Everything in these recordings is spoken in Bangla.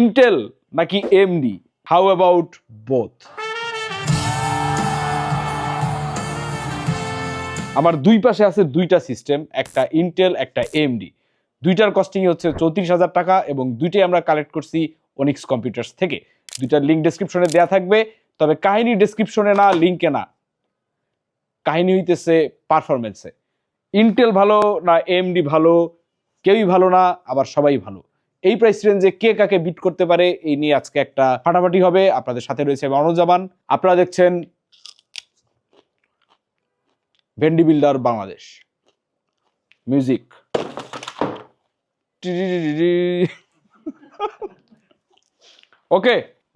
ইন্টেল নাকি এমডি হাউ অ্যাবাউট বোথ আমার দুই পাশে আছে দুইটা সিস্টেম একটা ইন্টেল একটা এমডি দুইটার কস্টিং হচ্ছে চৌত্রিশ হাজার টাকা এবং দুইটাই আমরা কালেক্ট করছি অনিক্স কম্পিউটার্স থেকে। দুইটার লিঙ্ক ডেসক্রিপশনে দেওয়া থাকবে, তবে কাহিনী ডেসক্রিপশনে না লিঙ্কে না। কাহিনী হইতেছে পারফরমেন্সে ইন্টেল ভালো না এমডি ভালো, কেউই ভালো না, আবার সবাই ভালো। এই প্রাইস রেঞ্জে কে কাকে বিট করতে পারে, এই নিয়ে আজকে একটা ফাটাফাটি হবে। আপনাদের সাথে রয়েছে আমি অনুজামান আপনারা দেখছেন ভেন্ডি বিল্ডার বাংলাদেশ। মিউজিক ওকে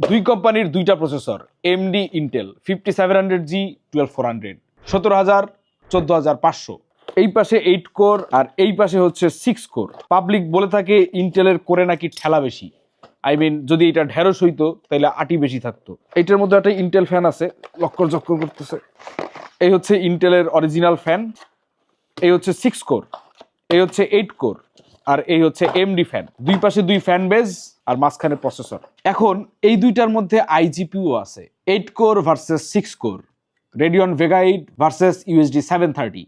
দুই কোম্পানির দুইটা processor AMD Intel fifty seven hundred G twelve four hundred সতেরো হাজার, চোদ্দ হাজার পাঁচশো। এই পাশে এইট কোর আর এই পাশে হচ্ছে সিক্স কোর পাবলিক বলে থাকে ইন্টেলের কোরে নাকি ঠেলা বেশি। আই মিন যদি এটা ঢেঁড়স হইতো তাহলে আটি বেশি থাকতো। এইটার মধ্যে একটা ইন্টেল ফ্যান আছে, লক্কর জক্কর করতেছে। এই হচ্ছে ইন্টেলের অরিজিনাল ফ্যান এই হচ্ছে সিক্স কোর এই হচ্ছে এইট কোর আর এই হচ্ছে এমডি ফ্যান দুই পাশে দুই ফ্যান বেজ আর মাঝখানে প্রসেসর এখন, এই দুইটার মধ্যে আইজিপিও আছে। Eight core versus six core Radeon Vega eight versus UHD seven thirty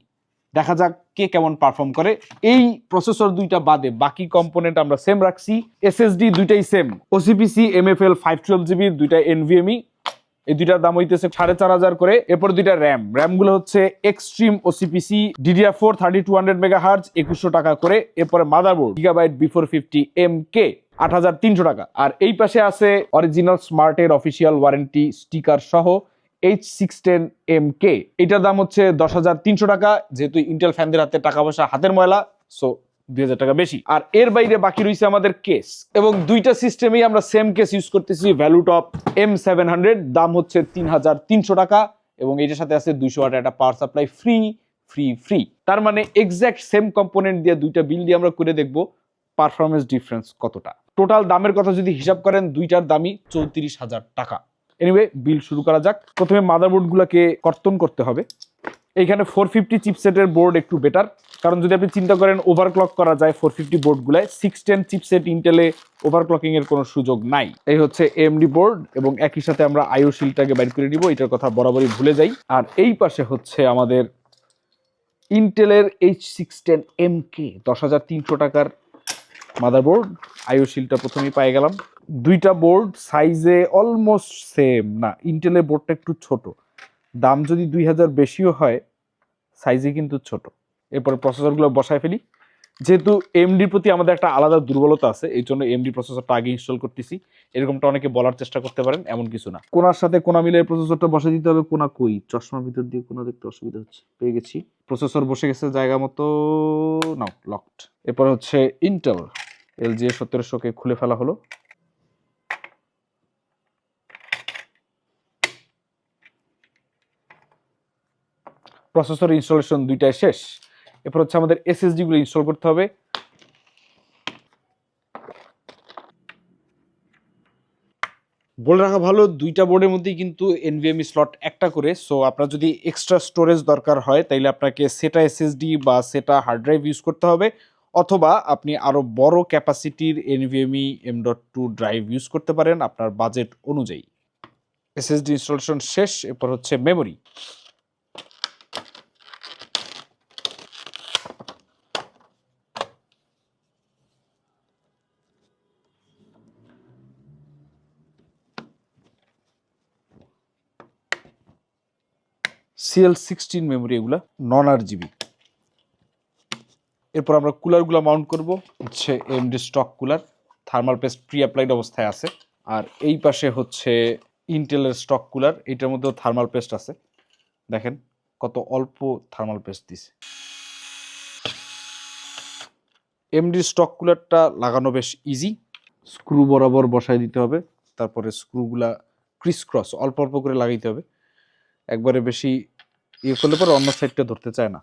দেখা যাক কে কেমন পারফর্ম করে। এই প্রসেসর দুইটা বাদে বাকি কম্পোনেন্ট আমরা সেম রাখছি। এসএসডি দুইটাই same OCPC MFL five twelve GB দুইটা এনভিএমই এই দুইটার দাম হইতেছে সাড়ে চার হাজার করে। এরপর দুইটা র্যাম র্যামগুলো হচ্ছে Xtreme OCPC DDR four thirty two hundred mega hertz একুশশো টাকা করে। এরপরে motherboard Gigabyte B four fifty M K আট হাজার তিনশো টাকা। আর এই পাশে আছে অরিজিনাল স্মার্টের অফিসিয়াল ওয়ারেন্টি স্টিকার সহ। H six ten M K এটার দাম হচ্ছে দশ হাজার তিনশো টাকা, যেহেতু ইন্টেল ফ্যানদের হাতে টাকা পয়সা হাতের ময়লা সো দুই হাজার টাকা বেশি। আর এর বাইরে বাকি রয়েছে আমাদের কেস এবং দুইটা সিস্টেমেই আমরা সেম কেস ইউজ করতেছি value top M seven hundred দাম হচ্ছে তিন হাজার তিনশো টাকা, এবং এটার সাথে আছে দুইশো ওয়াট একটা power supply free free free তার মানে এক্স্যাক্ট সেম কম্পোনেন্ট দিয়ে দুইটা বিল দিয়ে আমরা করে দেখব পারফরমেন্স ডিফারেন্স কতটা। টোটাল দামের কথা যদি হিসাব করেন, দুইটার দামই চৌত্রিশ হাজার টাকা। এনিওয়ে বিল শুরু করা যাক। প্রথমে মাদারবোর্ডগুলোকে কর্তন করতে হবে। এইখানে ফোর ফিফটি চিপসেটের বোর্ড একটু বেটার কারণ যদি আপনি চিন্তা করেন ওভারক্লক করা যায় ফোর ফিফটি বোর্ডগুলায় সিক্স টেন চিপসেট ইন্টেলে ওভারক্লকিং এর কোনো সুযোগ নাই। এই হচ্ছে এমডি বোর্ড এবং একই সাথে আমরা আইও শিলটাকে বাইর করে নিব, এটার কথা বরাবরই ভুলে যাই। আর এই পাশে হচ্ছে আমাদের ইন্টেলের H six ten M K দশ হাজার তিনশো টাকার মাদারবোর্ড আইও শিলটা প্রথমেই পেয়ে গেলাম। দুইটা বোর্ড সাইজে অলমোস্ট সেম না ইন্টেলের বোর্ডটা একটু ছোট। দাম যদি দুই হাজার বেশিও হয় সাইজে কিন্তু ছোট। এরপরে প্রসেসরগুলো বসায় ফেলি। যেহেতু এমডির প্রতি আমাদের একটা আলাদা দুর্বলতা আছে, এই জন্য এমডি প্রসেসরটা আগে ইনস্টল করতেছি। এরকমটা অনেকে বলার চেষ্টা করতে পারেন, এমন কিছু না। কোনার সাথে কোনা মিলে প্রসেসরটা বসে দিতে হবে, কোনা কই? চশমার ভিতর দিয়ে কোনা দেখতে অসুবিধা হচ্ছে, পেয়ে গেছি। প্রসেসর বসে গেছে জায়গা মতো, নাও লকড এরপর হচ্ছে ইন্টেল এল এলজি সতেরোশোকে খুলে ফেলা হলো। প্রসেসর ইনস্টলেশন দুইটাই শেষ। এরপর হচ্ছে আমাদের এসএসডি গুলো ইনস্টল করতে হবে। বলে রাখা ভালো, দুইটা বোর্ডের মধ্যেই কিন্তু এনভিএমই স্লট একটা করে। সো আপনার যদি এক্সট্রা স্টোরেজ দরকার হয়, তাইলে আপনাকে সেটা এসএসডি বা সেটা হার্ড ড্রাইভ ইউজ করতে হবে। অথবা আপনি আরও বড় ক্যাপাসিটির NVMe M dot two drive use করতে পারেন আপনার বাজেট অনুযায়ী। এসএসডি ইনস্টলেশন শেষ, এরপর হচ্ছে মেমোরি সিএল সিক্সটিন মেমোরি এগুলা নন আর জিবি এরপর আমরা কুলারগুলো মাউন্ট করব, হচ্ছে AMD stock cooler thermal paste pre applied অবস্থায় আছে। আর এই পাশে হচ্ছে ইন্টেলের স্টক কুলার এটার মধ্যেও থার্মাল পেস্ট আছে। দেখেন কত অল্প থার্মাল পেস্ট দিছে। এমডি স্টক কুলারটা লাগানো বেশ ইজি স্ক্রু বরাবর বসায় দিতে হবে, তারপরে স্ক্রুগুলা ক্রিস ক্রস অল্প অল্প করে লাগাইতে হবে। একবারে বেশি ইয়ে করলে পরে অন্য সাইডটা ধরতে চায় না।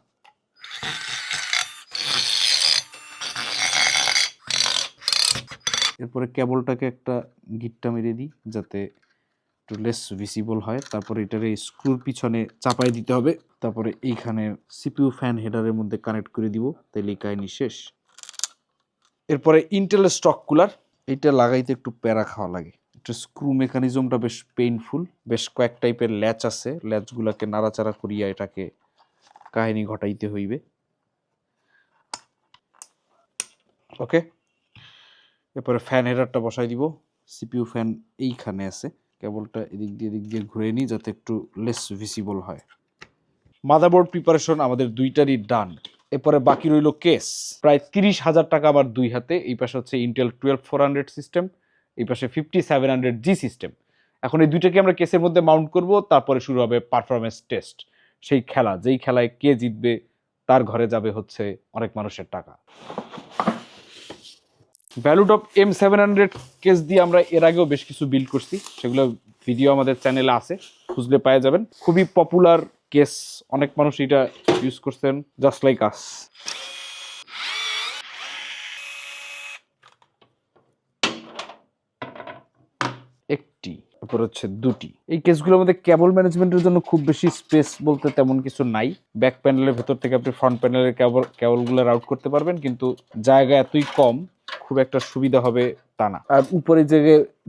এরপরে কেবলটাকে একটা গিটটা মেরে দিই, যাতে একটু লেস ভিসিবল হয়। তারপরে এটারে স্ক্রুর পিছনে চাপাই দিতে হবে। তারপরে এইখানে সিপিইউ ফ্যান হেডারের মধ্যে কানেক্ট করে দিব। তাহলে এই শেষ। এরপরে ইন্টেলের স্টক কুলার এইটা লাগাইতে একটু প্যারা খাওয়া লাগে। এটা স্ক্রু মেকানিজমটা বেশ পেইনফুল বেশ কয়েক টাইপের ল্যাচ আছে। ল্যাচগুলোকে নাড়াচাড়া করিয়া এটাকে কাহিনী ঘটাইতে হইবে। ওকে এরপরে ফ্যান হেডারটা বসাই দিব। সিপিইউ ফ্যান এইখানে আছে। কেবলটা এদিক দিয়ে এদিক দিয়ে ঘুরে নিই যাতে একটু লেস ভিসিবল হয়। মাদারবোর্ড প্রিপারেশন আমাদের দুইটারই ডান এরপরে বাকি রইল কেস প্রায় তিরিশ হাজার টাকা আবার দুই হাতে। এই পাশে হচ্ছে Intel twelve four hundred system এই পাশে fifty seven hundred G system এখন এই দুইটাকে আমরা কেসের মধ্যে মাউন্ট করব, তারপরে শুরু হবে পারফরমেন্স টেস্ট সেই খেলা, যেই খেলায় কে জিতবে, তার ঘরে যাবে হচ্ছে অনেক মানুষের টাকা। Value top M seven hundred case দিয়ে আমরা এর আগেও বেশ কিছু বিল্ড করছি। সেগুলো ভিডিও আমাদের চ্যানেলে আছে, খুঁজলে পাওয়া যাবেন। খুবই পপুলার কেস অনেক মানুষ এটা ইউজ করছেন জাস্ট লাইক আস একটি, তারপর হচ্ছে দুটি। এই কেসগুলোর মধ্যে কেবল ম্যানেজমেন্টের জন্য খুব বেশি স্পেস বলতে তেমন কিছু নাই। ব্যাক প্যানেলের ভেতর থেকে আপনি ফ্রন্ট প্যানেলের কেবল কেবলগুলো রাউট করতে পারবেন, কিন্তু জায়গা এতই কম, খুব একটা সুবিধা হবে তা না। আর উপরে যে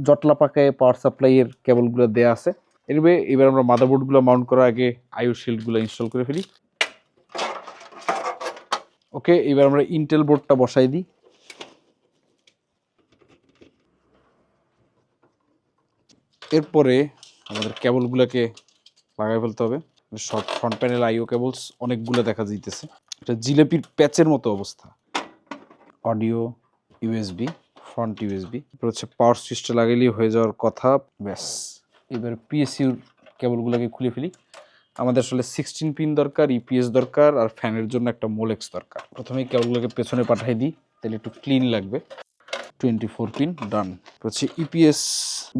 জটলা পাকায় পাওয়ার সাপ্লাইয়ের কেবলগুলো দেয়া আছে এরবে এবার আমরা মাদারবোর্ডগুলো মাউন্ট করার আগে আইও শিল্ডগুলো ইনস্টল করে ফেলি। ওকে এবার আমরা ইন্টেল বোর্ডটা বসাই দিই। এরপরে আমাদের কেবলগুলোকে লাগাই ফেলতে হবে। সব ফ্রন্ট প্যানেল আইও কেবলস অনেকগুলো দেখা যাইতেছে। এটা জিলেপির প্যাচের মতো অবস্থা। অডিও ইউএসবি ফ্রন্ট ইউএসবি এরপর হচ্ছে পাওয়ার সুইচটা লাগাইলেই হয়ে যাওয়ার কথা। ব্যাস। এবার পিএসইউর কেবলগুলোকে খুলে ফেলি। আমাদের আসলে সিক্সটিন পিন দরকার ইপিএস দরকার, আর ফ্যানের জন্য একটা মোলেক্স দরকার। প্রথমে কেবলগুলোকে পেছনে পাঠাই দিই, তাহলে একটু ক্লিন লাগবে। টোয়েন্টি ফোর পিন ডান হচ্ছে ইপিএস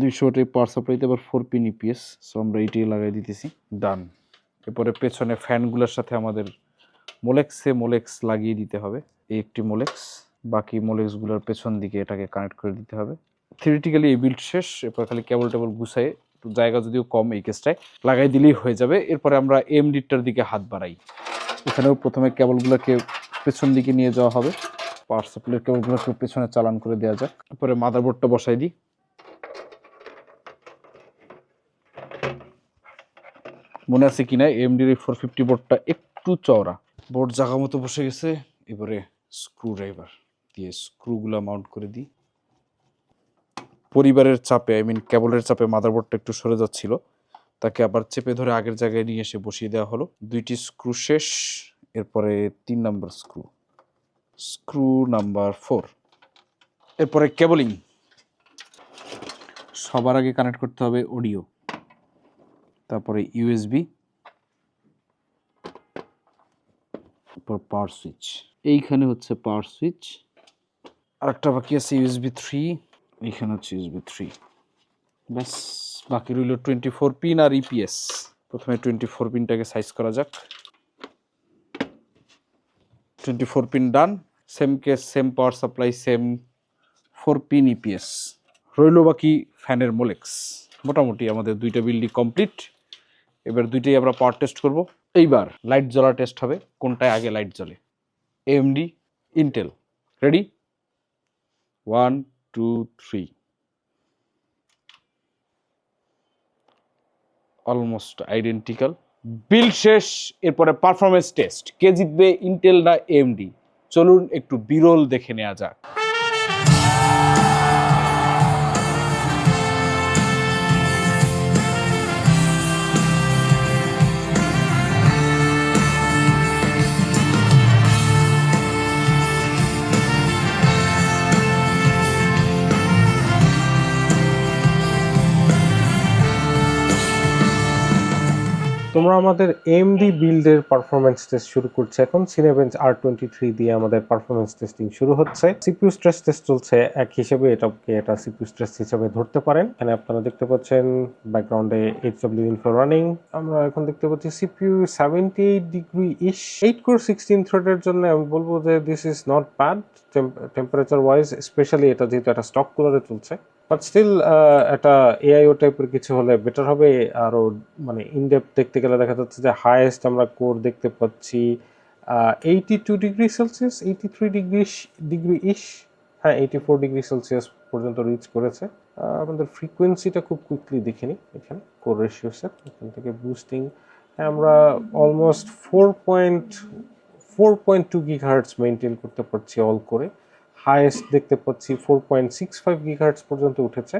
দুইশো ওয়াটের পাওয়ার সাপ্লাইতে আবার ফোর পিন ইপিএস সো আমরা এইটাই লাগাই দিতেছি ডান এরপরে পেছনে ফ্যানগুলোর সাথে আমাদের মোলেক্সে মোলেক্স লাগিয়ে দিতে হবে, এই একটি মোলেক্স বাকি মোলেক্সগুলোর পেছন দিকে এটাকে কানেক্ট করে দিতে হবে। থিওরিটিক্যালি এই বিল্ড শেষ, এরপর খালি কেবল টেবল গুছাই একটু জায়গা যদিও কম এই কেসটায় লাগাই দিলেই হয়ে যাবে। এরপরে আমরা এমডিটার দিকে হাত বাড়াই। এখানেও প্রথমে কেবলগুলোকে পেছন দিকে নিয়ে যাওয়া হবে। পাওয়ার সাপ্লাই কেবলগুলোকে পেছনে চালান করে দেওয়া যাক। এরপরে মাদারবোর্ডটা বসাই দিই। মনে আছে কিনা এমডির ফোর ফিফটি বোর্ডটা একটু চওড়া। বোর্ড জায়গা মতো বসে গেছে। এবারে স্ক্রু ড্রাইভার দিয়ে স্ক্রুগুলো মাউন্ট করে দিই। পরিবারের চাপে আই মিন কেবলের চাপে মাদারবোর্ডটা একটু সরে যাচ্ছিল। তাকে আবার চেপে ধরে আগের জায়গায় নিয়ে এসে বসিয়ে দেওয়া হলো। দুইটি স্ক্রু শেষ, এরপরে তিন নম্বর স্ক্রু স্ক্রু নাম্বার ফোর। এরপরে কেবলিং। সবার আগে কানেক্ট করতে হবে অডিও, তারপরে ইউএসবি, তারপর পাওয়ার সুইচ। এইখানে হচ্ছে পাওয়ার সুইচ। আরেকটা বাকি আছে ইউএসবি থ্রি, এইখানে হচ্ছে ইউএসবি থ্রি। ব্যাস, বাকি রইল টোয়েন্টি ফোর পিন আর ইপিএস প্রথমে টোয়েন্টি ফোর পিনটাকে সাইজ করা যাক। Twenty four pin done. Same case same power supply same four pin EPS রইল বাকি ফ্যানের মোলেক্স মোটামুটি আমাদের দুইটা বিল্ডিং কমপ্লিট এবার দুইটাই আমরা পাওয়ার টেস্ট করব। এইবার লাইট জ্বলা টেস্ট হবে। কোনটায় আগে লাইট জ্বলে? AMD Intel ready one two three almost identical বিল শেষ, এরপরে পারফরমেন্স টেস্ট কে জিতবে? ইন্টেল না এমডি চলুন একটু বিরল দেখে নেওয়া যাক। তোমরা আমাদের এমডি বিল্ডের পারফরমেন্স টেস্ট শুরু করছে এখন। সিনেবেঞ্চ আর টোয়েন্টি থ্রি দিয়ে আমাদের পারফরমেন্স টেস্টিং শুরু হচ্ছে। সিপিউ স্ট্রেস টেস্ট চলছে। এক হিসেবে এটাকে এটা সিপিউ স্ট্রেস হিসেবে ধরতে পারেন। এখানে আপনারা দেখতে পাচ্ছেন ব্যাকগ্রাউন্ডে এইচ ডব্লিউ ইনফো রানিং আমরা এখন দেখতে পাচ্ছি CPU seventy eight degree is eight core sixteen থ্রেডের জন্য আমি বলব যে this is not bad temperature wise specially এটা যেহেতু একটা স্টক কুলারে চলছে বাট স্টিল একটা এআইও টাইপের কিছু হলে বেটার হবে। আরও মানে ইনডেপ দেখতে গেলে দেখা যাচ্ছে যে হায়েস্ট আমরা কোর দেখতে পাচ্ছি eighty two degree Celsius eighty three degree degree is হ্যাঁ এইটি ফোর ডিগ্রি সেলসিয়াস পর্যন্ত রিচ করেছে। আমাদের ফ্রিকোয়েন্সিটা খুব কুইকলি দেখে নিই এখানে কোর রেশিওসের এখান থেকে বুস্টিং আমরা almost four point four point two maintain করতে পারছি অল করে। হায়েস্ট দেখতে পাচ্ছি ফোর পয়েন্ট সিক্স ফাইভ পর্যন্ত উঠেছে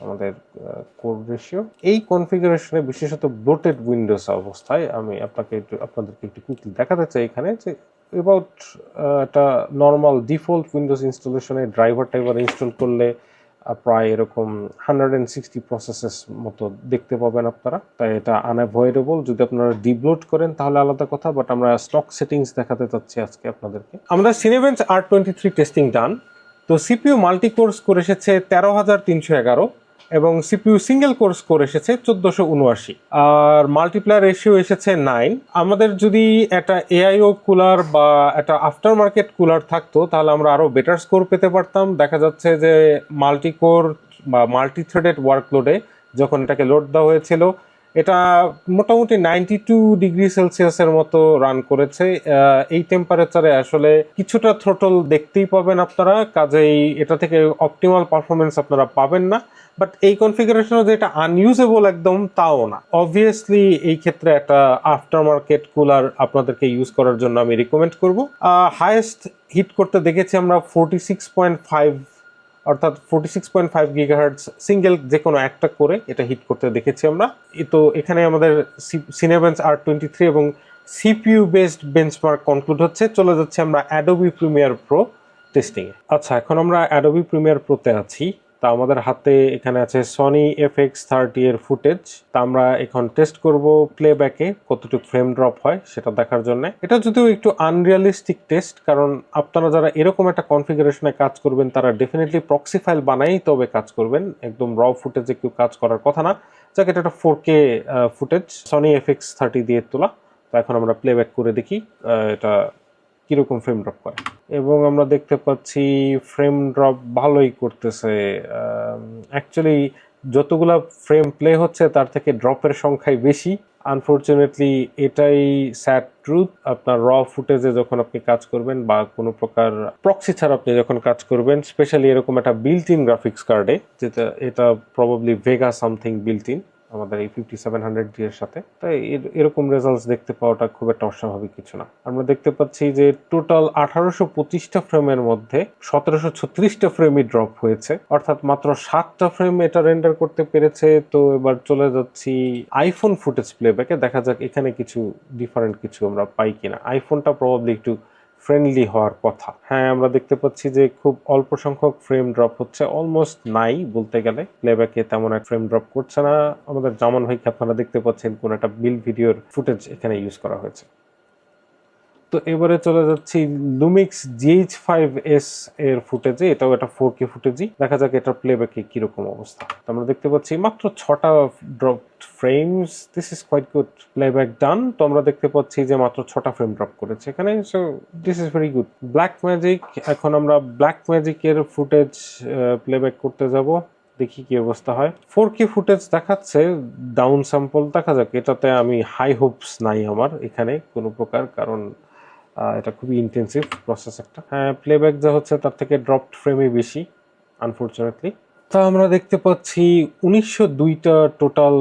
আমাদের কোর রেশিও এই কনফিগারেশনে বিশেষত ব্লোটেড উইন্ডোজ অবস্থায় আমি আপনাকে একটু, আপনাদেরকে একটু কুইকলি দেখাতে চাই এখানে যে এবাউট একটা নর্মাল ডিফল্ট উইন্ডোজ ইনস্টলেশনে ড্রাইভার টাইভার ইনস্টল করলে প্রায় এরকম হান্ড্রেড অ্যান্ড সিক্সটি প্রসেসেস মতো দেখতে পাবেন আপনারা। তাই এটা আনঅ্যাভয়েডেবল যদি আপনারা ডিবলোড করেন, তাহলে আলাদা কথা বাট আমরা স্টক সেটিংস দেখাতে চাচ্ছি আজকে আপনাদেরকে। আমরা Cinebench R twenty three testing done তো সিপিইউ মাল্টিকোর্স করে এসেছে তেরো হাজার তিনশো এগারো। এবং সিপিইউ সিঙ্গেল কোর্স করে এসেছে চোদ্দোশো উনআশি। আর মাল্টিপ্লায়ার রেশিও এসেছে নাইন আমাদের যদি একটা এআইও কুলার বা একটা আফটার মার্কেট কুলার থাকতো, তাহলে আমরা আরও বেটার স্কোর পেতে পারতাম। দেখা যাচ্ছে যে মাল্টি কোর বা মাল্টি থ্রেডেড ওয়ার্কলোডে যখন এটাকে লোড দেওয়া হয়েছিল, এটা মোটামুটি নাইনটি টু ডিগ্রি সেলসিয়াসের মতো রান করেছে। এই টেম্পারেচারে আসলে কিছুটা থ্রোটল দেখতেই পাবেন আপনারা। কাজেই এটা থেকে অপটিমাল পারফরমেন্স আপনারা পাবেন না। বাট এই কনফিগারেশনে যে এটা আনইউজেবল একদম, তাও না। অবভিয়াসলি এই ক্ষেত্রে একটা আফটার মার্কেট কুলার আপনাদেরকে ইউজ করার জন্য আমি রিকমেন্ড করব। হায়েস্ট হিট করতে দেখেছি আমরা ফোরটি সিক্স পয়েন্ট ফাইভ অর্থাৎ forty six point five gigahertz single যে কোনো একটা করে এটা হিট করতে দেখেছি আমরা। তো এখানে আমাদের সিনেভেন্স আর টোয়েন্টি থ্রি এবং সিপিইউ বেসড বেঞ্চমার্ক কনক্লুড হচ্ছে। চলে যাচ্ছে আমরা অ্যাডোবি প্রিমিয়ার প্রো টেস্টিংয়ে আচ্ছা এখন আমরা অ্যাডোবি প্রিমিয়ার প্রোতে আছি। তা আমাদের হাতে এখানে আছে সনি এফ এক্স থার্টি এর ফুটেজ তা আমরা এখন টেস্ট করব প্লেব্যাকে কতটুকু ফ্রেম ড্রপ হয় সেটা দেখার জন্য। এটা যদিও একটু আনরিয়ালিস্টিক টেস্ট কারণ আপনারা যারা এরকম একটা কনফিগারেশনে কাজ করবেন, তারা ডেফিনেটলি প্রক্সি ফাইল বানাই তবে কাজ করবেন। একদম র ফুটেজে কেউ কাজ করার কথা না। যাক, এটা একটা four K footage Sony F X thirty দিয়ে তোলা। তো এখন আমরা প্লেব্যাক করে দেখি এটা কীরকম ফ্রেম ড্রপ করে? এবং আমরা দেখতে পাচ্ছি ফ্রেম ড্রপ ভালোই করতেছে অ্যাকচুয়ালি যতগুলা ফ্রেম প্লে হচ্ছে তার থেকে ড্রপের সংখ্যাই বেশি। আনফর্চুনেটলি এটাই স্যাড ট্রুথ আপনার র ফুটেজে যখন আপনি কাজ করবেন বা কোনো প্রকার প্রক্সি ছাড়া আপনি যখন কাজ করবেন স্পেশালি এরকম একটা বিল্ট ইন গ্রাফিক্স কার্ডে যেটা, এটা probably Vega something built in আমাদের এই ফিফটি সেভেন হান্ড্রেড ডি এর সাথে। তাই এর- এরকম রেজাল্টস দেখতে পাওয়াটা খুব একটা অস্বাভাবিক কিছু না। আমরা দেখতে পাচ্ছি যে টোটাল আঠারোশো পঁচিশটা ফ্রেমের মধ্যে সতেরোশো ছত্রিশটা ফ্রেমই ড্রপ হয়েছে। অর্থাৎ মাত্র সাতটা ফ্রেম এটা রেন্ডার করতে পেরেছে। তো এবার চলে যাচ্ছি আইফোন ফুটেজ প্লেব্যাকে দেখা যাক এখানে কিছু ডিফারেন্ট কিছু আমরা পাই কিনা। আইফোনটা প্রবাবলি একটু ফ্রেন্ডলি হওয়ার কথা। হ্যাঁ আমরা দেখতে পাচ্ছি যে খুব অল্প সংখ্যক ফ্রেম ড্রপ হচ্ছে অলমোস্ট নাই বলতে গেলে। প্লেব্যাকে তেমন এক ফ্রেম ড্রপ করছে না। আমাদের জামান ভাইকে আপনারা দেখতে পাচ্ছেন কোন একটা বিল ভিডিওর ফুটেজ এখানে ইউজ করা হয়েছে। তো এবারে চলে যাচ্ছি লুমিক্স জিএইচ ফাইভ এস এর ফুটেজে। এটাও একটা ফোর কে ফুটেজই। দেখা যাক এটার প্লেব্যাকে কীরকম অবস্থা। তো আমরা দেখতে পাচ্ছি মাত্র ছটা drop frames this is quite good playback done তো আমরা দেখতে পাচ্ছি যে মাত্র ছটা ফ্রেম ড্রপ করেছে এখানে। So this is very good black magic এখন আমরা ব্ল্যাক ম্যাজিকের ফুটেজ প্লেব্যাক করতে যাব। দেখি কি অবস্থা হয়। ফোর কে ফুটেজ দেখাচ্ছে। ডাউন স্যাম্পল দেখা যাক। এটাতে আমি হাই হোপস নাই আমার এখানে কোনো প্রকার। কারণ এটা খুবই ইন্টেন্সিভ প্রসেস একটা। হ্যাঁ প্লেব্যাক যা হচ্ছে তার থেকে ড্রপড ফ্রেমই বেশি আনফর্চুনেটলি তা আমরা দেখতে পাচ্ছি উনিশশো দুইটা টোটাল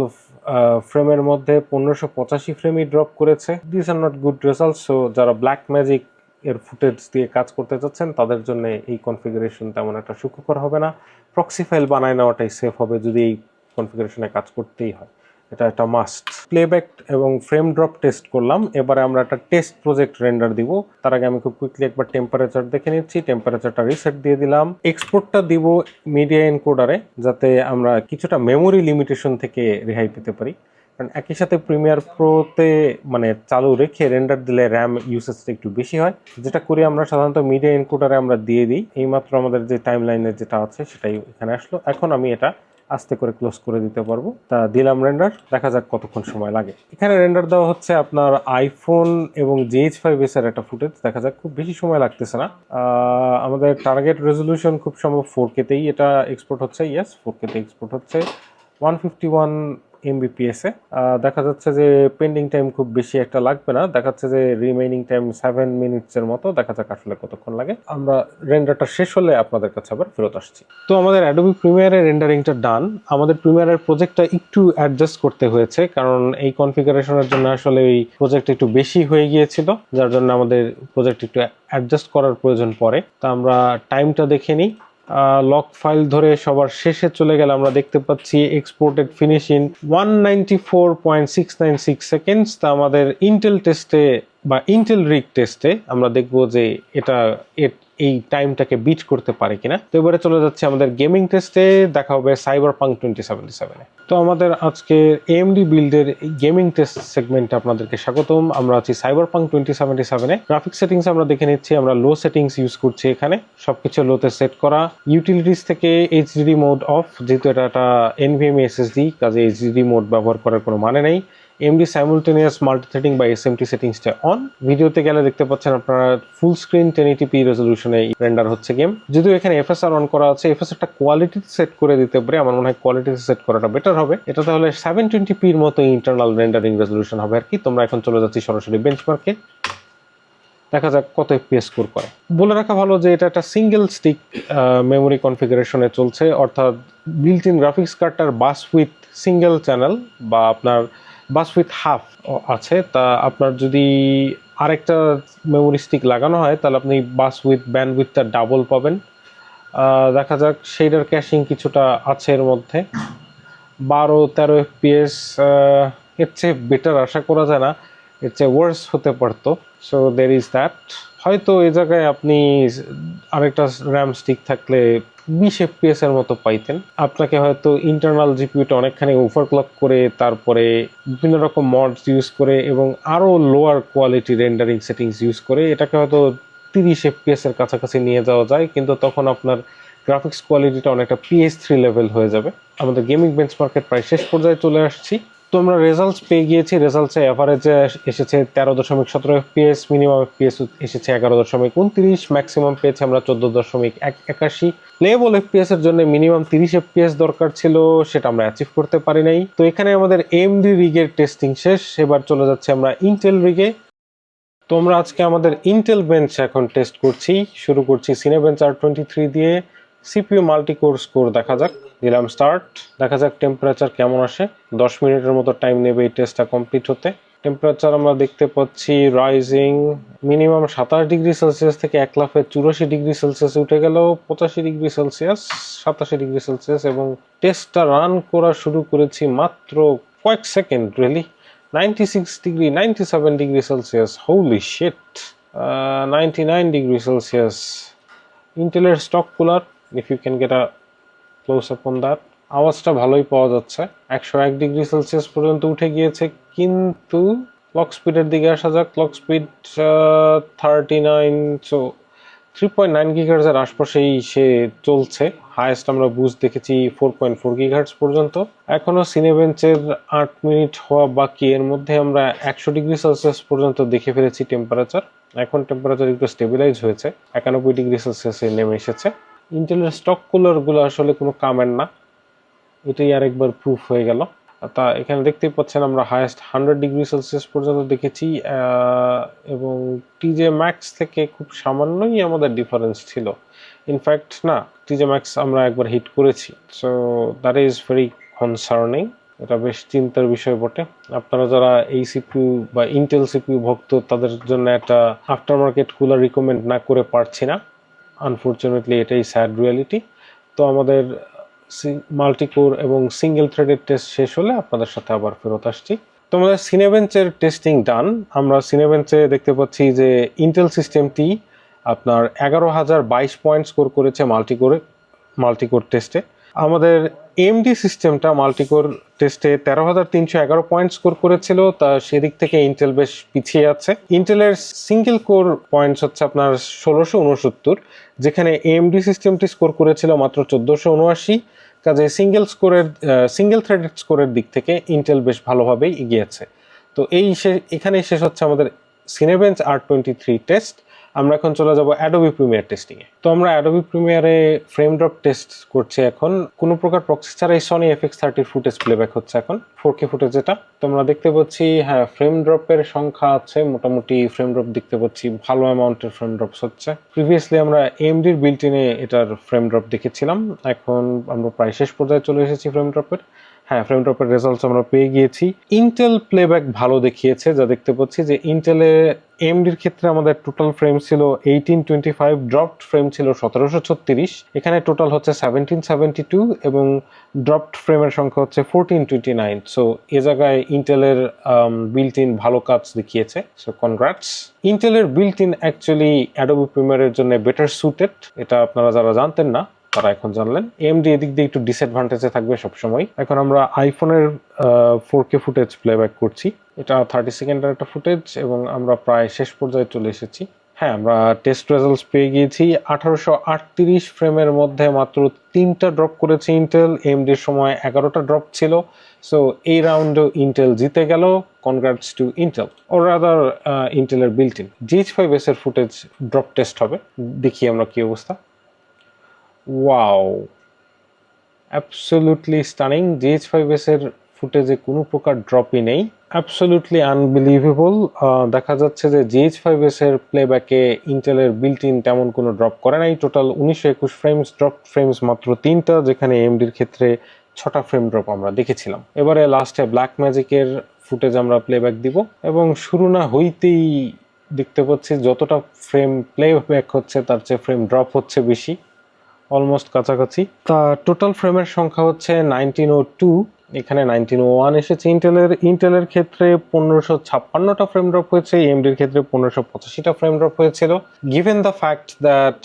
ফ্রেমের মধ্যে পনেরোশো পঁচাশি ফ্রেমই ড্রপ করেছে। This are not good result so যারা ব্ল্যাক ম্যাজিক এর ফুটেজ দিয়ে কাজ করতে চাচ্ছেন, তাদের জন্য এই কনফিগারেশন তেমন একটা সুখকর হবে না। প্রক্সি ফাইল বানায় নেওয়াটাই সেফ হবে যদি এই কনফিগারেশনে কাজ করতেই হয়। এটা একটা মাস্ট প্লেব্যাক এবং ফ্রেম ড্রপ টেস্ট করলাম। এবারে আমরা একটা টেস্ট প্রজেক্ট রেন্ডার দিব। তার আগে আমি খুব কুইকলি একবার টেম্পারেচার দেখে নিচ্ছি। টেম্পারেচারটা রিসেট দিয়ে দিলাম। এক্সপোর্টটা দিব মিডিয়া এনকোডারে যাতে আমরা কিছুটা মেমোরি লিমিটেশন থেকে রেহাই পেতে পারি। কারণ একই সাথে প্রিমিয়ার প্রোতে মানে চালু রেখে রেন্ডার দিলে র্যাম ইউসেজটা একটু বেশি হয়। যেটা করি আমরা সাধারণত মিডিয়া এনকোডারে আমরা দিয়ে দিই। এইমাত্র আমাদের যে টাইম লাইনের যেটা আছে, সেটাই এখানে আসলো। এখন আমি এটা আস্তে করে ক্লোজ করে দিতে পারব। তা দিলাম রেন্ডার দেখা যাক কতক্ষণ সময় লাগে। এখানে রেন্ডার দেওয়া হচ্ছে আপনার আইফোন এবং জিএইচ ফাইভ এস এর একটা ফুটেজ দেখা যাক, খুব বেশি সময় লাগতেছে না। আমাদের টার্গেট রেজলিউশন খুব সম্ভব ফোর কেতেই এটা এক্সপোর্ট হচ্ছে ইয়াস ফোর কেতে এক্সপোর্ট হচ্ছে। ওয়ান ফিফটি ওয়ান এমবিপিএস এ। দেখা যাচ্ছে যে পেন্ডিং টাইম খুব বেশি একটা লাগবে না। দেখা যাচ্ছে যে রিমেইনিং টাইম সেভেন মিনিটস এর মতো দেখা যাক আসলে কতক্ষণ লাগে। আমরা রেন্ডারটা শেষ হলে আপনাদের কাছে আবার ফেরত আসছি। তো আমাদের অ্যাডোবি প্রিমিয়ারের রেন্ডারিংটা ডান আমাদের প্রিমিয়ারের প্রজেক্টটা একটু অ্যাডজাস্ট করতে হয়েছে, কারণ এই কনফিগারেশনের জন্য আসলে এই প্রজেক্ট একটু বেশি হয়ে গিয়েছিল, যার জন্য আমাদের প্রজেক্ট একটু অ্যাডজাস্ট করার প্রয়োজন পড়ে। তা আমরা টাইমটা দেখে নিই। লক ফাইল ধরে সবার শেষে চলে গেলে আমরা দেখতে পাচ্ছি এক্সপোর্টেড ফিনিশিং ওয়ান সেকেন্ডস তা আমাদের ইন্টেল টেস্টে বা ইন্টেল রিক টেস্টে আমরা দেখব যে এটা এই টাইমটাকে বিট করতে পারে কিনা। তো এবারে চলে যাচ্ছে আমাদের গেমিং টেস্টে দেখা হবে সাইবার পাং টোয়েন্টি সেভেন্টি সেভেনে তো আমাদের আজকে এমডি বিল্ডের গেমিং টেস্ট সেগমেন্টে আপনাদেরকে স্বাগতম। আমরা আছি সাইবার পাং টোয়েন্টি সেভেন্টি সেভেনে গ্রাফিক সেটিংস আমরা দেখে নিচ্ছি, আমরা লো সেটিংস ইউজ করছি এখানে। সবকিছু লোতে সেট করা। ইউটিলিটিস থেকে এইচডিডি মোড অফ যেহেতু এটা একটা এনভিএম এসএসডি কাজে এইচডিডি মোড ব্যবহার করার কোনো মানে নেই। এমডি সাইমুলটেনিয়াস মাল্টিথ্রেডিং বা এস এসএমটি সেটিংসটা অন ভিডিওতে গেলে দেখতে পাচ্ছেন আপনারা full screen ten eighty p রেজলিউশনে render হচ্ছে গেম যদিও এখানে এফএসআর অন করা আছে এফএসআরটা কোয়ালিটি সেট করে দিতে পারে, আমার মনে হয় কোয়ালিটি সেট করাটা বেটার হবে। এটা তাহলে সেভেন টোয়েন্টি পির মতো ইন্টারনাল রেন্ডারিং রেজলিউশন হবে আর কি। তোমরা এখন চলে যাচ্ছি সরাসরি বেঞ্চমার্কে দেখা যাক কত এফপিএস স্কোর করে। বলে রাখা ভালো যে এটা একটা সিঙ্গেল স্টিক মেমোরি কনফিগারেশনে চলছে। অর্থাৎ বিল্ট ইন গ্রাফিক্স কার্ডটার বাস উইথ সিঙ্গেল চ্যানেল বা আপনার বাস উইথ হাফ আছে, তা আপনার যদি আরেকটা মেমোরি স্টিক লাগানো হয়, তাহলে আপনি বাস উইথ ব্যান্ড উইথটা ডাবল পাবেন দেখা যাক সেইটার ক্যাশিং কিছুটা আছে এর মধ্যে। বারো, তেরো এফপিএস এর চেয়ে বেটার আশা করা যায় না, এর চেয়ে ওয়ার্স হতে পারতো। সো দের ইজ দ্যাট হয়তো এই জায়গায় আপনি আরেকটা র্যাম স্টিক থাকলে বিশ এফপিএস এর মতো পাইতেন। আপনাকে হয়তো ইন্টারনাল জিপিউটা অনেকখানি ওভারক্লক করে, তারপরে বিভিন্ন রকম মডস ইউজ করে এবং আরও lower quality rendering settings use করে, এটাকে হয়তো তিরিশ এফপিএস এর কাছাকাছি নিয়ে যাওয়া যায়, কিন্তু তখন আপনার গ্রাফিক্স কোয়ালিটিটা অনেকটা পিএস থ্রি লেভেল হয়ে যাবে। আমাদের গেমিং বেঞ্চমার্কেট প্রায় শেষ পর্যায়ে চলে আসছি। তো আমরা রেজাল্টস পেয়ে গিয়েছি। রেজাল্টসে অ্যাভারেজে এসেছে তেরো দশমিক সতেরো এফপিএস মিনিমাম এফপিএস এসেছে এগারো দশমিক উনত্রিশ ম্যাক্সিমাম পেয়েছে আমরা চোদ্দ দশমিক এক একাশি প্লেবল এফপিএস এর জন্য মিনিমাম তিরিশ এফপিএস দরকার ছিল, সেটা আমরা অ্যাচিভ করতে পারি নাই। তো এখানে আমাদের এমডি রিগের টেস্টিং শেষ, এবার চলে যাচ্ছে আমরা ইন্টেল রিগে তো আমরা আজকে আমাদের ইন্টেল বেঞ্চ এখন টেস্ট করছি, শুরু করছি সিনে বেঞ্চ আর টোয়েন্টি থ্রি দিয়ে। সিপিইউ মাল্টি কোর স্কোর দেখা যাক। দিলাম স্টার্ট দেখা যাক টেম্পারেচার কেমন আসে। দশ মিনিটের মতো টাইম নেবে এই টেস্টটা কমপ্লিট হতে। টেম্পারেচার আমরা দেখতে পাচ্ছি রাইজিং মিনিমাম সাতাশ ডিগ্রি সেলসিয়াস থেকে এক লাফে চুরাশি ডিগ্রি সেলসিয়াস উঠে গেল। পঁচাশি ডিগ্রি সেলসিয়াস সাতাশি ডিগ্রি সেলসিয়াস এবং টেস্টটা রান করা শুরু করেছি মাত্র কয়েক second really 96 degree 97 degree celsius holy shit! uh, 99 degree celsius ইন্টেলের stock cooler if you can get a close up on that আওয়াজটা ভালোই পাওয়া যাচ্ছে। একশো এক ডিগ্রি সেলসিয়াস পর্যন্ত উঠে গিয়েছে, কিন্তু ক্লক স্পিডের দিকে আসা যাক। Clock speed thirty nine so three point nine গিগার্সের আশপাশেই সে চলছে। হায়েস্ট আমরা বুঝ দেখেছি ফোর পয়েন্ট ফোর গিগার্স পর্যন্ত। এখনও সিনেবেঞ্চের আট মিনিট হওয়া বাকি। এর মধ্যে আমরা একশো ডিগ্রি সেলসিয়াস পর্যন্ত দেখে ফেলেছি টেম্পারেচার এখন টেম্পারেচার একটু স্টেবিলাইজ হয়েছে। একানব্বই ডিগ্রি সেলসিয়াসে নেমে এসেছে। ইন্টেলের স্টক কুলারগুলো আসলে কোনো কামের না। এটাই আরেকবার প্রুফ হয়ে গেল। তা এখানে দেখতেই পাচ্ছেন আমরা হায়েস্ট হান্ড্রেড ডিগ্রি সেলসিয়াস পর্যন্ত দেখেছি এবং টিজে ম্যাক্স থেকে খুব সামান্যই আমাদের ডিফারেন্স ছিল। ইনফ্যাক্ট না টিজে ম্যাক্স আমরা একবার হিট করেছি। So that is very concerning এটা বেশ চিন্তার বিষয় বটে। আপনারা যারা এই সিপিউ বা ইন্টেল সিপিউ ভক্ত, তাদের জন্য একটা আফটার মার্কেট কুলার রিকমেন্ড না করে পারছি না। আনফর্চুনেটলি এটাই স্যাড রিয়ালিটি তো আমাদের মাল্টিকোর এবং সিঙ্গেল থ্রেডের টেস্ট শেষ হলে আপনাদের সাথে আবার ফেরত আসছি। তো আমাদের সিনেবেঞ্চের টেস্টিং ডান আমরা সিনেবেঞ্চে দেখতে পাচ্ছি যে ইন্টেল সিস্টেমটি আপনার এগারো হাজার বাইশ পয়েন্ট স্কোর করেছে মাল্টিকোরে মাল্টিকোর টেস্টে আমাদের এমডি সিস্টেমটা মাল্টিকোর টেস্টে তেরো হাজার তিনশো এগারো পয়েন্ট স্কোর করেছিল, তা সেদিক থেকে ইন্টেল বেশ পিছিয়ে আছে। ইন্টেলের সিঙ্গেল কোর পয়েন্টস হচ্ছে আপনার ষোলোশো উনসত্তর, যেখানে এমডি সিস্টেমটি স্কোর করেছিল মাত্র চোদ্দোশো উনআশি, কাজে সিঙ্গেল স্কোরের সিঙ্গেল থ্রেডেড স্কোরের দিক থেকে ইন্টেল বেশ ভালোভাবেই এগিয়েছে তো এই এখানেই শেষ হচ্ছে আমাদের Cinebench R twenty three test আমরা এখন চলে যাব অ্যাডোবি প্রিমিয়ার টেস্টিং এ তো আমরা অ্যাডোবি প্রিমিয়ারে ফ্রেম ড্রপ টেস্ট করছি এখন। কোনো প্রকার প্রক্সি ছাড়া এই সনি এফএক্স থার্টির ফুটেজ প্লেব্যাক হচ্ছে এখন ফোর কে ফুটেজ যেটা। তো আমরা দেখতে পাচ্ছি হ্যাঁ ফ্রেম ড্রপের সংখ্যা আছে, মোটামুটি ফ্রেম ড্রপ দেখতে পাচ্ছি, ভালো অ্যামাউন্টের ফ্রেম ড্রপস হচ্ছে। প্রিভিয়াসলি আমরা এমডির বিল্টিনে এটার ফ্রেম ড্রপ দেখেছিলাম। এখন আমরা প্রায় শেষ পর্যায়ে চলে এসেছি ফ্রেম ড্রপের হ্যাঁ ফ্রেম ড্রপের রেজাল্টস আমরা পেয়ে গিয়েছি। ইন্টেল প্লেব্যাক ভালো দেখিয়েছে, যা দেখতে পাচ্ছি যে ইন্টেলে এমডির ক্ষেত্রে আমাদের টোটাল ফ্রেম ছিল eighteen twenty five dropped frame ছিল সতেরোশো ছত্রিশ। এখানে টোটাল হচ্ছে সেভেন্টিন সেভেন্টি টু এবং ড্রপড ফ্রেমের সংখ্যা হচ্ছে ফোরটিন টোয়েন্টি নাইন সো এ জায়গায় ইন্টেলের বিল্ট ইন ভালো কাজ দেখিয়েছে। সো কনগ্রাটস ইন্টেলের বিল্ট ইন অ্যাকচুয়ালি অ্যাডোবি প্রিমিয়ারের জন্য বেটার সুটেড এটা আপনারা যারা জানতেন না। তারা এখন জানলেন। এমডি এদিক দিয়ে একটু ডিসঅ্যাডভান্টেজে থাকবে সবসময়। এখন আমরা আইফোনের ফোর কে ফুটেজ প্লেব্যাক করছি। এটা থার্টি সেকেন্ডের একটা ফুটেজ এবং আমরা প্রায় শেষ পর্যায়ে চলে এসেছি। হ্যাঁ আমরা টেস্ট রেজাল্টস পেয়ে গিয়েছি। আঠারোশো আটত্রিশ ফ্রেমের মধ্যে মাত্র তিনটা ড্রপ করেছে ইন্টেল এমডির সময় এগারোটা ড্রপ ছিল। সো এই রাউন্ডেও ইন্টেল জিতে গেল। Congrats to Intel or other ইন্টেলের built in GH five S এর ফুটেজ ড্রপ টেস্ট হবে। দেখি আমরা কি অবস্থা। Wow absolutely stunning GH five এর ফুটেজে কোনো প্রকার ড্রপই নেই. অ্যাবসোলুটলি আনবিলিভেবল দেখা যাচ্ছে যে জিএইচ ফাইভ এস এর প্লেব্যাকে ইন্টেলের বিল্ট ইন তেমন কোনো ড্রপ করে নাই। টোটাল উনিশশো একুশ ফ্রেমস ড্রপ ফ্রেমস মাত্র তিনটা, যেখানে এমডির ক্ষেত্রে ছটা ফ্রেম ড্রপ আমরা দেখেছিলাম। এবারে লাস্টে ব্ল্যাক ম্যাজিকের ফুটেজ আমরা প্লেব্যাক দিব এবং শুরু না হইতেই দেখতে পাচ্ছি যতটা ফ্রেম প্লেব্যাক হচ্ছে, তার চেয়ে ফ্রেম ড্রপ হচ্ছে বেশি। অলমোস্ট কাছাকাছি। তা টোটাল ফ্রেমের সংখ্যা হচ্ছে নাইনটিন ও টু এখানে নাইনটিন ওয়ান এসেছে ইন্টেলের ইন্টেলের ক্ষেত্রে পনেরোশো ছাপ্পান্নটা ফ্রেম ড্রপ হয়েছে এমডির ক্ষেত্রে পনেরোশো পঁচাশিটা ফ্রেম ড্রপ হয়েছিল। Given the fact that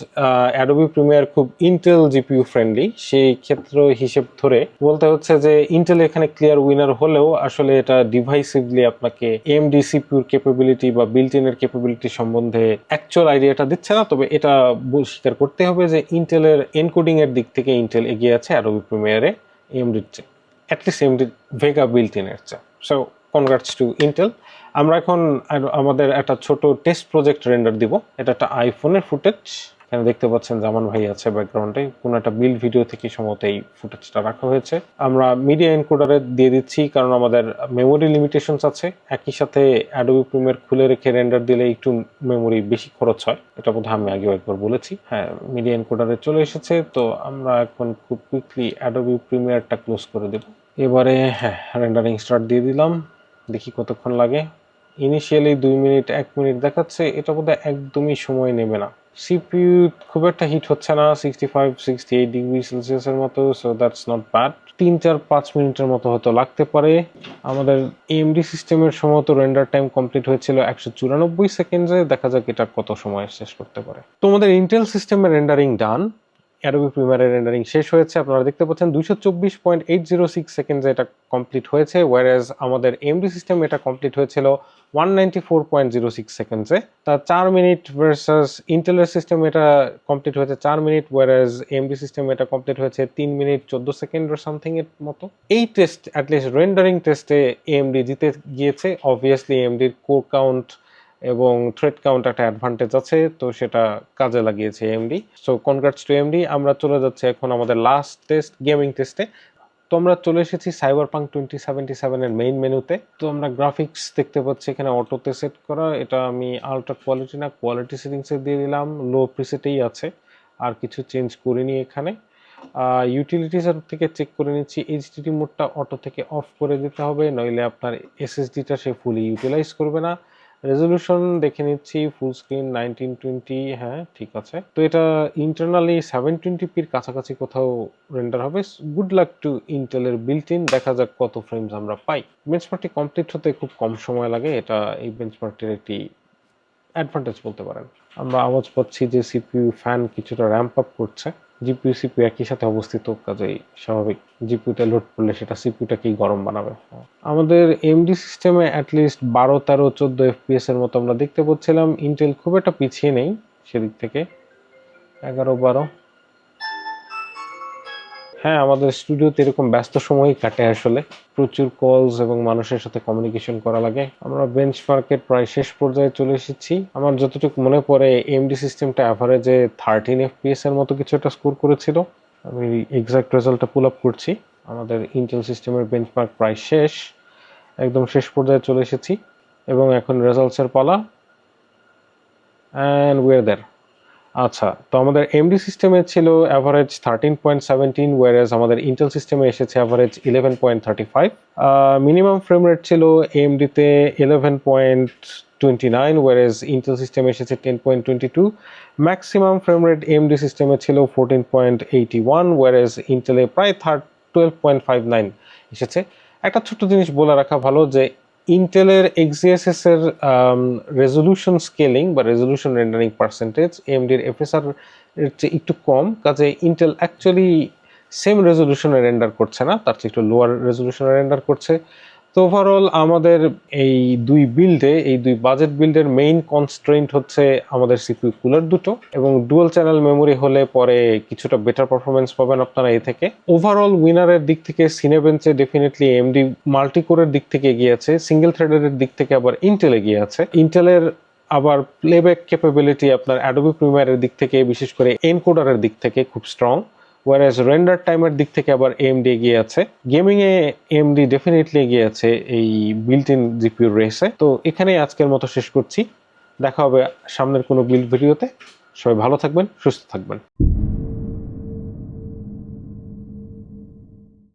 Adobe Premiere খুব ইন্টেল জিপিইউ ফ্রেন্ডলি সেই ক্ষেত্র হিসেব ধরে বলতে হচ্ছে যে ইন্টেল এখানে ক্লিয়ার উইনার হলেও আসলে এটা ডিভাইসিভলি আপনাকে এমডি সিপিউর ক্যাপাবিলিটি বা বিল্ট ইনের ক্যাপাবিলিটি সম্বন্ধে অ্যাকচুয়াল আইডিয়াটা দিচ্ছে না। তবে এটা স্বীকার করতে হবে যে ইন্টেলের এনকোডিং এর দিক থেকে ইন্টেল এগিয়ে আছে অ্যাডোবি প্রিমিয়ারে এমডির চেয়ে। অ্যাটলিস্ট Vega ভেগা বিল্ট ইনের চেয়ে। সো কনগ্রাটস টু ইন্টেল আমরা এখন আমাদের একটা ছোট টেস্ট প্রজেক্ট রেন্ডার দিব। এটা একটা আইফোনের ফুটেজ এখানে দেখতে পাচ্ছেন জামান ভাই আছে ব্যাকগ্রাউন্ডে কোনো একটা বিল ভিডিও থেকে সম্ভবত এই ফুটেজটা রাখা হয়েছে। আমরা মিডিয়া এনকোডারে দিয়ে দিচ্ছি, কারণ আমাদের মেমোরি লিমিটেশনস আছে। একই সাথে অ্যাডোবি প্রিমিয়ার খুলে রেখে রেন্ডার দিলে একটু মেমোরি বেশি খরচ হয়। এটা বোধহয় আমি আগেও একবার বলেছি। হ্যাঁ মিডিয়া এনকোডারে চলে এসেছে, তো আমরা এখন খুব কুইকলি অ্যাডোবি প্রিমিয়ারটা ক্লোজ করে দেব। এবারে হ্যাঁ রেন্ডারিং স্টার্ট দিয়ে দিলাম। দেখি কতক্ষণ লাগে। ইনিশিয়ালি দুই মিনিট, এক মিনিট দেখাচ্ছে। এটা বোধহয় একদমই সময় নেবে না। সিপিইউ খুব একটা হিট হচ্ছে না sixty five sixty eight degree সেলসিয়াসের মতো সো দ্যাটস নট ব্যাড তিন চার পাঁচ মিনিটের মতো হয়তো লাগতে পারে। আমাদের এমডি সিস্টেমের সম্ভবত রেন্ডার টাইম কমপ্লিট হয়েছিল একশো চুরানব্বই সেকেন্ডে দেখা যাক এটা কত সময় শেষ করতে পারে। তোমাদের ইন্টেল সিস্টেমের রেন্ডারিং ডান অ্যাডোবি প্রিমিয়ারের রেন্ডারিং শেষ হয়েছে। আপনারা দেখতে পাচ্ছেন দুইশো চব্বিশ পয়েন্ট এইট জিরো সিক্স সেকেন্ডে এটা কমপ্লিট হয়েছে ওয়ারেজ আমাদের এমডি সিস্টেম এটা কমপ্লিট হয়েছিল one ninety four point zero six সেকেন্ডসে তা চার মিনিট ভার্সাস ইন্টেলের সিস্টেম এটা কমপ্লিট হয়েছে চার মিনিট ওয়ারেজ এমডি সিস্টেম এটা কমপ্লিট হয়েছে তিন মিনিট চোদ্দ সেকেন্ড or সামথিং এর মতো। এই টেস্ট অ্যাটলিস্ট রেন্ডারিং টেস্টে এমডি জিতে গিয়েছে। অবভিয়াসলি এমডির কোর কাউন্ট এবং থ্রেড কাউন্ট একটা অ্যাডভান্টেজ আছে, তো সেটা কাজে লাগিয়েছে AMD so congrats to AMD আমরা চলে যাচ্ছি এখন আমাদের লাস্ট টেস্ট গেমিং টেস্টে তো আমরা চলে এসেছি সাইবার পাঙ্ক টোয়েন্টি সেভেন্টি সেভেনের মেইন মেনুতে তো আমরা গ্রাফিক্স দেখতে পাচ্ছি এখানে অটোতে সেট করা। এটা আমি আলট্রা কোয়ালিটি না কোয়ালিটি সেটিংসে দিয়ে দিলাম। লো প্রিসেটেই আছে। আর কিছু চেঞ্জ করিনি এখানে। ইউটিলিটিসের থেকে চেক করে নিচ্ছি। এইচডিডি মোডটা অটো থেকে অফ করে দিতে হবে। নইলে আপনার এসএসডিটা সে ফুলি ইউটিলাইজ করবে না। রেজলিউশন দেখে নিচ্ছি ফুল স্ক্রিন নাইনটিন টোয়েন্টি হ্যাঁ ঠিক আছে। তো এটা ইন্টারনালি সেভেন টোয়েন্টি পির কাছাকাছি কোথাও রেন্ডার হবে। গুড লাক টু ইন্টেলের বিল্ট ইন দেখা যাক কত ফ্রেমস আমরা পাই। বেঞ্চমার্কটি কমপ্লিট হতে খুব কম সময় লাগে, এটা এই বেঞ্চমার্কটির একটি অ্যাডভান্টেজ বলতে পারেন। আমরা আওয়াজ পাচ্ছি যে সিপিইউ ফ্যান কিছুটা র্যাম্প আপ করছে। জিপিইউ সিপিউ একই সাথে অবস্থিত, কাজেই স্বাভাবিক। জিপিউতে লোড করলে সেটা সিপিউটাকেই গরম বানাবে। আমাদের এমডি সিস্টেমে অ্যাটলিস্ট বারো, তেরো, চোদ্দ এফপিএস এর মতো আমরা দেখতে পাচ্ছিলাম। ইন্টেল খুব একটা পিছিয়ে নেই সেদিক থেকে। এগারো, বারো। হ্যাঁ আমাদের স্টুডিওতে এরকম ব্যস্ত সময়ই কাটে আসলে। প্রচুর কলস এবং মানুষের সাথে কমিউনিকেশন করা লাগে। আমরা বেঞ্চ মার্কেট প্রায় শেষ পর্যায়ে চলে এসেছি। আমার যতটুকু মনে পড়ে এমডি সিস্টেমটা অ্যাভারেজে থার্টিন এফপিএস এর মতো কিছু একটা স্কোর করেছিল। আমি এক্সাক্ট রেজাল্টটা পুল আপ করছি। আমাদের ইন্টেল সিস্টেমের বেঞ্চমার্ক প্রায় শেষ। একদম শেষ পর্যায়ে চলে এসেছি। এবং এখন রেজাল্টসের পালা। অ্যান্ড ওয়ের দের আচ্ছা তো আমাদের এমডি সিস্টেমে ছিল average thirteen point seventeen whereas আমাদের ইন্টেল সিস্টেমে এসেছে average eleven point thirty five minimum frame rate ছিল এমডিতে eleven point twenty nine whereas Intel সিস্টেমে এসেছে ten point twenty two maximum frame rate AMD সিস্টেমে ছিল fourteen point eighty one whereas ইন্টেলে প্রায় third twelve point five nine এসেছে। একটা ছোট্ট জিনিস বলে রাখা ভালো যে ইন্টেলের এক্সিএসএস এর রেজলিউশন স্কেলিং বা রেজলিউশন রেন্ডারিং পার্সেন্টেজ এমডির এফএসআর এর চেয়ে একটু কম। কাজে ইন্টেল অ্যাকচুয়ালি সেম রেজলিউশনে রেন্ডার করছে না, তার চেয়ে একটু লোয়ার রেজলিউশনে রেন্ডার করছে। তো ওভারঅল আমাদের এই দুই বিল্ডে এই দুই বাজেট বিল্ডের মেইন কনস্ট্রেন্ট হচ্ছে আমাদের সিপিউ কুলার দুটো এবং ডুয়াল চ্যানেল মেমোরি হলে পরে কিছুটা বেটার পারফরমেন্স পাবেন আপনারা এ থেকে। ওভারঅল উইনারের দিক থেকে সিনেবেঞ্চে ডেফিনেটলি এমডি মাল্টিকোরের দিক থেকে এগিয়ে আছে সিঙ্গেল থ্রেডের দিক থেকে আবার ইন্টেল এগিয়ে আছে। ইন্টেলের আবার প্লেব্যাক ক্যাপাবিলিটি আপনার অ্যাডোবি প্রিমিয়ারের দিক থেকে, বিশেষ করে এনকোডারের দিক থেকে খুব স্ট্রং ওয়ারাজ রেন্ডার টাইমের দিক থেকে আবার এমডি এগিয়ে আছে। গেমিং এ এমডি ডেফিনেটলি এগিয়ে আছে এই বিল্ট ইন জিপিউর রেসে তো এখানেই আজকের মতো শেষ করছি। দেখা হবে সামনের কোনো বিল্ড ভিডিওতে সবাই ভালো থাকবেন, সুস্থ থাকবেন।